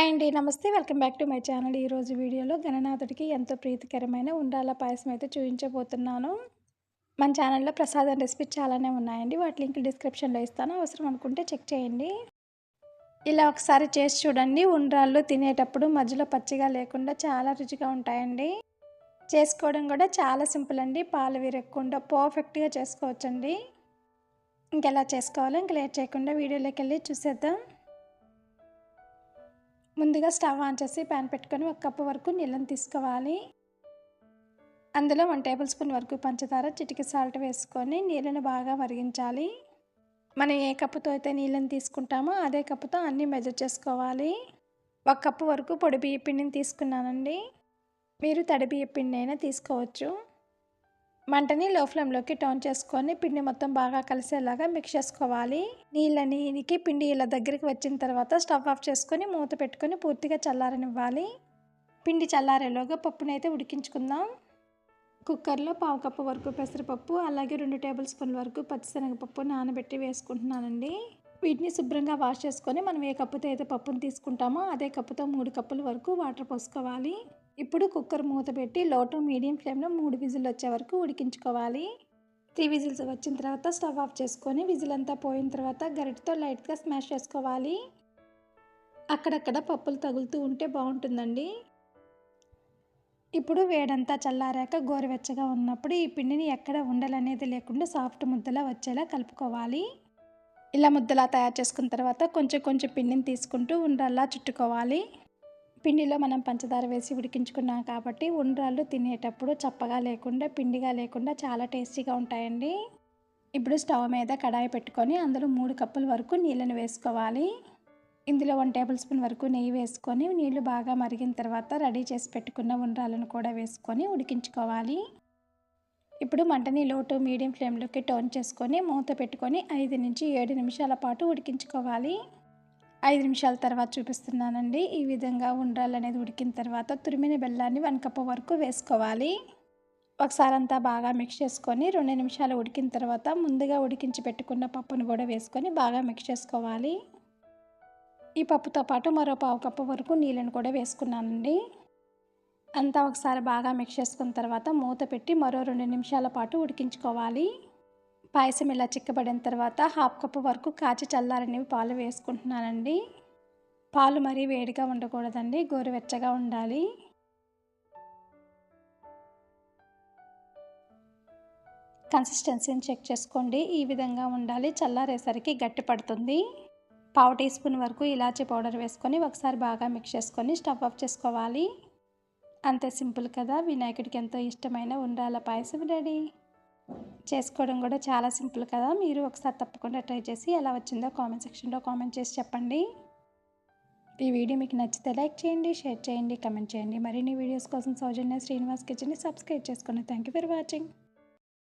Hi అండి నమస్తే. Welcome back to my channel. ఈరోజు వీడియోలో గణనాథుడికి ఎంతో ప్రీతికరమైన ఉండాల పాయసం అయితే చూపించబోతున్నాను. మన ఛానల్లో ప్రసాదం రెసిపీ చాలానే ఉన్నాయండి. వాటి లింక్ డిస్క్రిప్షన్లో ఇస్తాను. అవసరం అనుకుంటే చెక్ చేయండి. ఇలా ఒకసారి చేసి చూడండి. ఉండ్రాళ్ళు తినేటప్పుడు మధ్యలో పచ్చిగా లేకుండా చాలా రుచిగా ఉంటాయండి. చేసుకోవడం కూడా చాలా సింపుల్ అండి. పాలు విరగకుండా పర్ఫెక్ట్గా చేసుకోవచ్చండి. ఇంకెలా చేసుకోవాలో ఇంక లేట్ చేయకుండా వీడియోలోకి వెళ్ళి చూసేద్దాం. ముందుగా స్టవ్ ఆన్ చేసి ప్యాన్ పెట్టుకొని ఒక కప్పు వరకు నీళ్ళని తీసుకోవాలి. అందులో వన్ టేబుల్ స్పూన్ వరకు పంచదార చిటికి సాల్ట్ వేసుకొని నీళ్ళను బాగా మరిగించాలి. మనం ఏ కప్పుతో అయితే నీళ్ళని తీసుకుంటామో అదే కప్పుతో అన్నీ మెజర్ చేసుకోవాలి. ఒక కప్పు వరకు పొడి బియ్య పిండిని తీసుకున్నానండి. మీరు తడి బియ్య పిండి అయినా తీసుకోవచ్చు. మంటని లో ఫ్లేమ్లోకి టర్న్ చేసుకొని పిండి మొత్తం బాగా కలిసేలాగా మిక్స్ చేసుకోవాలి. నీళ్ళని ఇనికి పిండి ఇలా దగ్గరికి వచ్చిన తర్వాత స్టవ్ ఆఫ్ చేసుకొని మూత పెట్టుకొని పూర్తిగా చల్లారనివ్వాలి. పిండి చల్లారేలోగా పప్పునైతే ఉడికించుకుందాం. కుక్కర్లో పావు కప్పు వరకు పెసరపప్పు అలాగే రెండు టేబుల్ స్పూన్ల వరకు పచ్చిశనగపప్పు నానబెట్టి వేసుకుంటున్నానండి. వీటిని శుభ్రంగా వాష్ చేసుకొని మనం ఏ కప్పుతో అయితే పప్పును తీసుకుంటామో అదే కప్పుతో మూడు కప్పుల వరకు వాటర్ పోసుకోవాలి. ఇప్పుడు కుక్కర్ మూత పెట్టి లోటు మీడియం ఫ్లేమ్లో మూడు విజిల్ వచ్చే వరకు ఉడికించుకోవాలి. త్రీ విజిల్స్ వచ్చిన తర్వాత స్టవ్ ఆఫ్ చేసుకొని విజిల్ అంతా పోయిన తర్వాత గరిటతో లైట్గా స్మాష్ చేసుకోవాలి. అక్కడక్కడ పప్పులు తగులుతూ ఉంటే బాగుంటుందండి. ఇప్పుడు వేడంతా చల్లారాక గోరువెచ్చగా ఉన్నప్పుడు ఈ పిండిని ఎక్కడ ఉండలనేది లేకుండా సాఫ్ట్ ముద్దలా వచ్చేలా కలుపుకోవాలి. ఇలా ముద్దలా తయారు చేసుకున్న తర్వాత కొంచెం కొంచెం పిండిని తీసుకుంటూ ఉండల్లా చుట్టుకోవాలి. పిండిలో మనం పంచదార వేసి ఉడికించుకున్నాం కాబట్టి ఉండ్రాళ్ళు తినేటప్పుడు చప్పగా లేకుండా పిండిగా లేకుండా చాలా టేస్టీగా ఉంటాయండి. ఇప్పుడు స్టవ్ మీద కడాయి పెట్టుకొని అందులో మూడు కప్పుల వరకు నీళ్ళని వేసుకోవాలి. ఇందులో వన్ టేబుల్ స్పూన్ వరకు నెయ్యి వేసుకొని నీళ్ళు బాగా మరిగిన తర్వాత రెడీ చేసి పెట్టుకున్న ఉండ్రాలను కూడా వేసుకొని ఉడికించుకోవాలి. ఇప్పుడు మంటని లోటు మీడియం ఫ్లేమ్లోకి టర్న్ చేసుకొని మూత పెట్టుకొని ఐదు నుంచి ఏడు నిమిషాల పాటు ఉడికించుకోవాలి. ఐదు నిమిషాల తర్వాత చూపిస్తున్నానండి. ఈ విధంగా ఉండాలనేది ఉడికిన తర్వాత తురిమిన బెల్లాన్ని వన్ కప్ వరకు వేసుకోవాలి. ఒకసారి అంతా బాగా మిక్స్ చేసుకొని రెండు నిమిషాలు ఉడికిన తర్వాత ముందుగా ఉడికించి పెట్టుకున్న పప్పును కూడా వేసుకొని బాగా మిక్స్ చేసుకోవాలి. ఈ పప్పుతో పాటు మరో పావు కప్పు వరకు నీళ్ళను కూడా వేసుకున్నానండి. అంతా ఒకసారి బాగా మిక్స్ చేసుకున్న తర్వాత మూత పెట్టి మరో రెండు నిమిషాల పాటు ఉడికించుకోవాలి. పాయసం ఇలా చిక్కబడిన తర్వాత హాఫ్ కప్పు వరకు కాచి చల్లారనివి పాలు వేసుకుంటున్నానండి. పాలు మరీ వేడిగా ఉండకూడదండి గోరువెచ్చగా ఉండాలి. కన్సిస్టెన్సీని చెక్ చేసుకోండి ఈ విధంగా ఉండాలి. చల్లారేసరికి గట్టి పడుతుంది. పావు టీ స్పూన్ వరకు ఇలాచీ పౌడర్ వేసుకొని ఒకసారి బాగా మిక్స్ చేసుకొని స్టవ్ ఆఫ్ చేసుకోవాలి. అంతే సింపుల్ కదా వినాయకుడికి ఎంతో ఇష్టమైన ఉండాల పాయసం రెడీ. చేసుకోవడం కూడా చాలా సింపుల్ కదా. మీరు ఒకసారి తప్పకుండా ట్రై చేసి ఎలా వచ్చిందో కామెంట్ సెక్షన్లో కామెంట్ చేసి చెప్పండి. ఈ వీడియో మీకు నచ్చితే లైక్ చేయండి షేర్ చేయండి కమెంట్ చేయండి. మరిన్ని వీడియోస్ కోసం సౌజన్య శ్రీనివాస్ కిచెన్ని సబ్స్క్రైబ్ చేసుకోండి థ్యాంక్ యూ ఫర్ వాచింగ్.